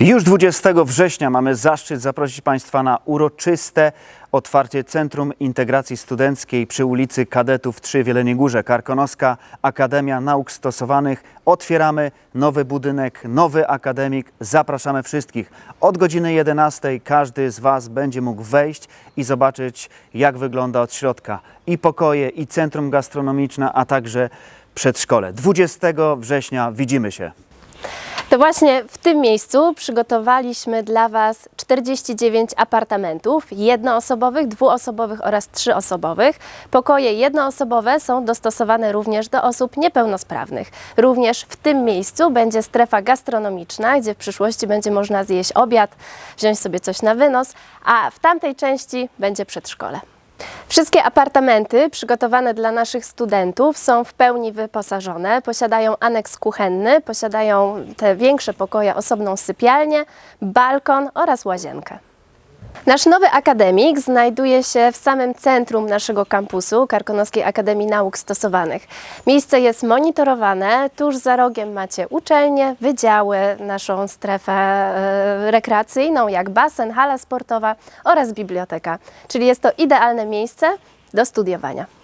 Już 20 września mamy zaszczyt zaprosić Państwa na uroczyste otwarcie Centrum Integracji Studenckiej przy ulicy Kadetów 3 w Jeleniej Górze. Karkonoska Akademia Nauk Stosowanych. Otwieramy nowy budynek, nowy akademik. Zapraszamy wszystkich. Od godziny 11 każdy z Was będzie mógł wejść i zobaczyć, jak wygląda od środka i pokoje, i centrum gastronomiczne, a także przedszkole. 20 września widzimy się. To właśnie w tym miejscu przygotowaliśmy dla Was 49 apartamentów jednoosobowych, dwuosobowych oraz trzyosobowych. Pokoje jednoosobowe są dostosowane również do osób niepełnosprawnych. Również w tym miejscu będzie strefa gastronomiczna, gdzie w przyszłości będzie można zjeść obiad, wziąć sobie coś na wynos, a w tamtej części będzie przedszkole. Wszystkie apartamenty przygotowane dla naszych studentów są w pełni wyposażone, posiadają aneks kuchenny, posiadają te większe pokoje, osobną sypialnię, balkon oraz łazienkę. Nasz nowy akademik znajduje się w samym centrum naszego kampusu Karkonoskiej Akademii Nauk Stosowanych. Miejsce jest monitorowane, tuż za rogiem macie uczelnie, wydziały, naszą strefę e, rekreacyjną, jak basen, hala sportowa oraz biblioteka. Czyli jest to idealne miejsce do studiowania.